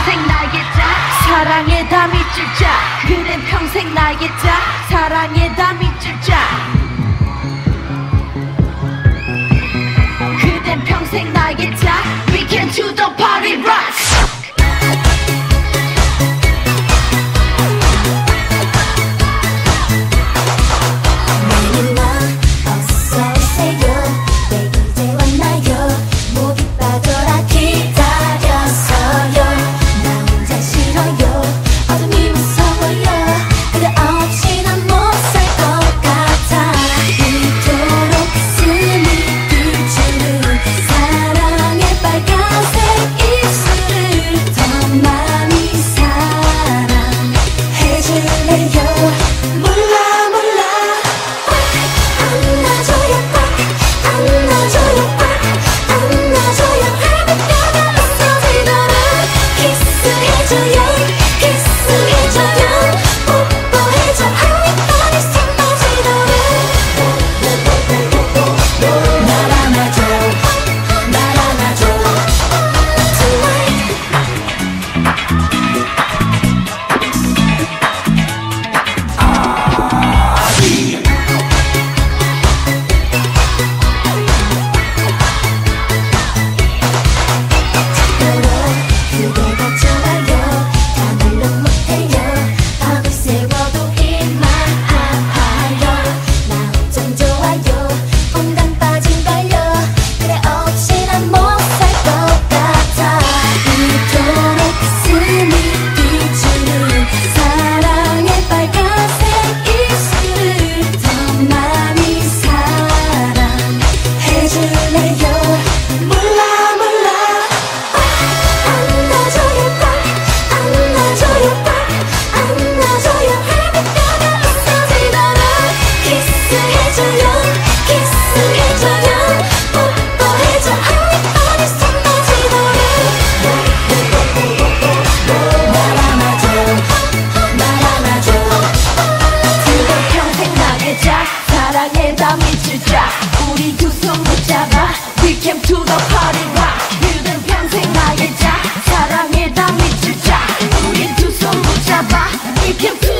평생 나겠다 사랑에 다 밑줄 자. 그댄 평생 나겠다 사랑에 다 밑줄 자. 그댄 평생 나겠다 We can do the party rock layer, layer. 평생 나의 자. 사랑에 다 미칠 자. 우린 두손 붙잡아. We can